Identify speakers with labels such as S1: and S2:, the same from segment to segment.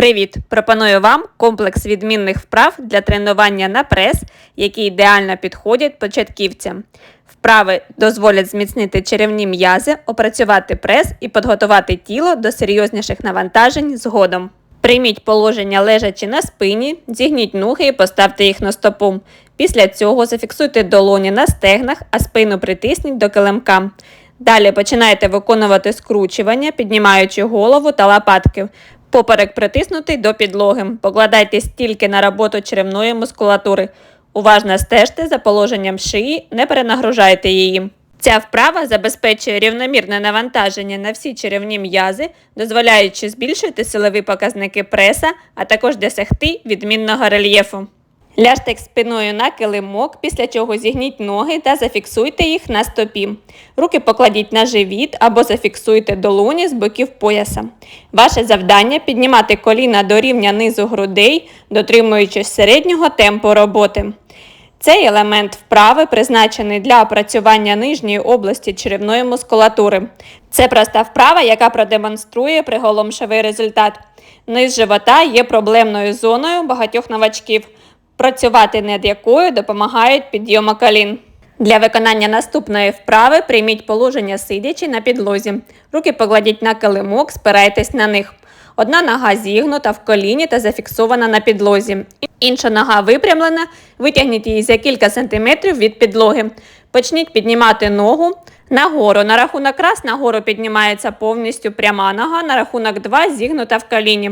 S1: Привіт! Пропоную вам комплекс відмінних вправ для тренування на прес, які ідеально підходять початківцям. Вправи дозволять зміцнити черевні м'язи, опрацювати прес і підготувати тіло до серйозніших навантажень згодом. Прийміть положення лежачи на спині, зігніть ноги і поставте їх на стопу. Після цього зафіксуйте долоні на стегнах, а спину притисніть до килимка. Далі починайте виконувати скручування, піднімаючи голову та лопатки. Поперек притиснутий до підлоги. Покладайтесь тільки на роботу черевної мускулатури. Уважно стежте за положенням шиї, не перенагружайте її. Ця вправа забезпечує рівномірне навантаження на всі черевні м'язи, дозволяючи збільшити силові показники преса, а також досягти відмінного рельєфу. Ляжте спиною на килимок, після чого зігніть ноги та зафіксуйте їх на стопі. Руки покладіть на живіт або зафіксуйте долоні з боків пояса. Ваше завдання піднімати коліна до рівня низу грудей, дотримуючись середнього темпу роботи. Цей елемент вправи призначений для опрацювання нижньої області черевної мускулатури. Це проста вправа, яка продемонструє приголомшивий результат. Низ живота є проблемною зоною багатьох новачків працювати над якою допомагають підйома колін. Для виконання наступної вправи прийміть положення сидячи на підлозі. Руки покладіть на килимок, спирайтесь на них. Одна нога зігнута в коліні та зафіксована на підлозі. Інша нога випрямлена, витягніть її за кілька сантиметрів від підлоги. Почніть піднімати ногу нагору. На рахунок раз нагору піднімається повністю пряма нога, на рахунок 2 зігнута в коліні.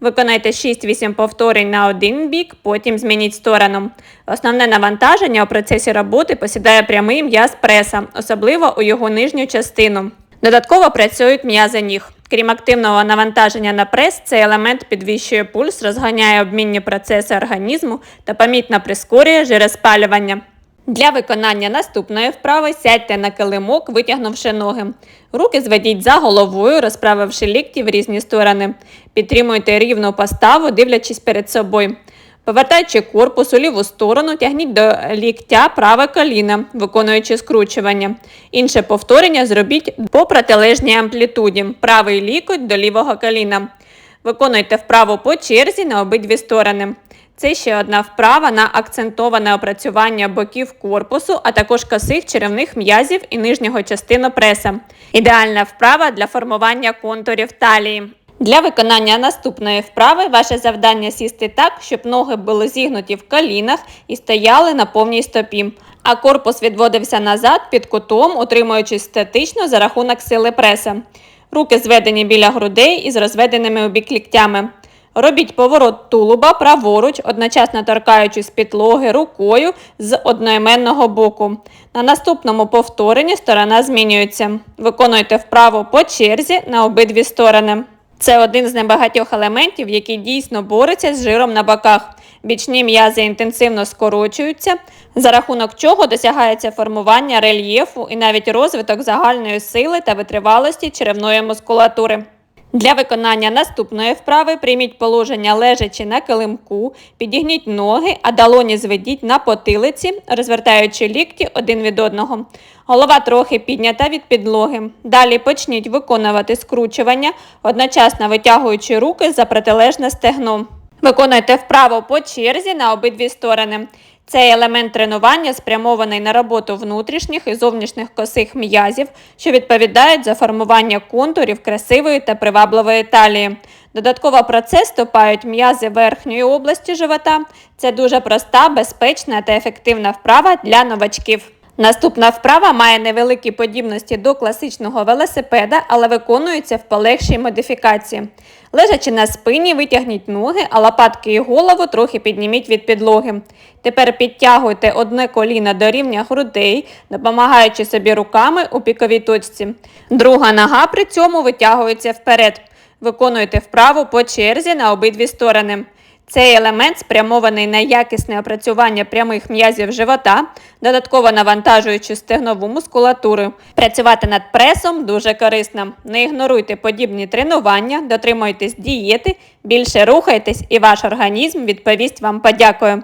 S1: Виконайте 6-8 повторень на один бік, потім змініть сторону. Основне навантаження у процесі роботи посідає прямий м'яз преса, особливо у його нижню частину. Додатково працюють м'язи ніг. Крім активного навантаження на прес, цей елемент підвищує пульс, розганяє обмінні процеси організму та помітно прискорює жироспалювання. Для виконання наступної вправи сядьте на килимок, витягнувши ноги. Руки зведіть за головою, розправивши лікті в різні сторони. Підтримуйте рівну поставу, дивлячись перед собою. Повертаючи корпус у ліву сторону, тягніть до ліктя праве коліно, виконуючи скручування. Інше повторення зробіть по протилежній амплітуді. Правий лікоть до лівого коліна. Виконуйте вправу по черзі на обидві сторони. Це ще одна вправа на акцентоване опрацювання боків корпусу, а також косих черевних м'язів і нижнього частину преса. Ідеальна вправа для формування контурів талії. Для виконання наступної вправи ваше завдання сісти так, щоб ноги були зігнуті в колінах і стояли на повній стопі, а корпус відводився назад під кутом, утримуючись статично за рахунок сили преса. Руки зведені біля грудей із розведеними у бік ліктями. Робіть поворот тулуба праворуч, одночасно торкаючись підлоги рукою з одноіменного боку. На наступному повторенні сторона змінюється. Виконуйте вправо по черзі на обидві сторони. Це один з небагатьох елементів, який дійсно бореться з жиром на боках. Бічні м'язи інтенсивно скорочуються, за рахунок чого досягається формування рельєфу і навіть розвиток загальної сили та витривалості черевної мускулатури. Для виконання наступної вправи прийміть положення лежачи на килимку, підігніть ноги, а долоні зведіть на потилиці, розвертаючи лікті один від одного. Голова трохи піднята від підлоги. Далі почніть виконувати скручування, одночасно витягуючи руки за протилежне стегно. Виконуйте вправо по черзі на обидві сторони. Цей елемент тренування спрямований на роботу внутрішніх і зовнішніх косих м'язів, що відповідають за формування контурів красивої та привабливої талії. Додатково про це ступають м'язи верхньої області живота. Це дуже проста, безпечна та ефективна вправа для новачків. Наступна вправа має невеликі подібності до класичного велосипеда, але виконується в полегшій модифікації. Лежачи на спині, витягніть ноги, а лопатки і голову трохи підніміть від підлоги. Тепер підтягуйте одне коліно до рівня грудей, допомагаючи собі руками у піковій точці. Друга нога при цьому витягується вперед. Виконуйте вправу по черзі на обидві сторони. Цей елемент спрямований на якісне опрацювання прямих м'язів живота, додатково навантажуючи стегнову мускулатуру. Працювати над пресом дуже корисно. Не ігноруйте подібні тренування, дотримуйтесь дієти, більше рухайтесь і ваш організм відповість вам подякою.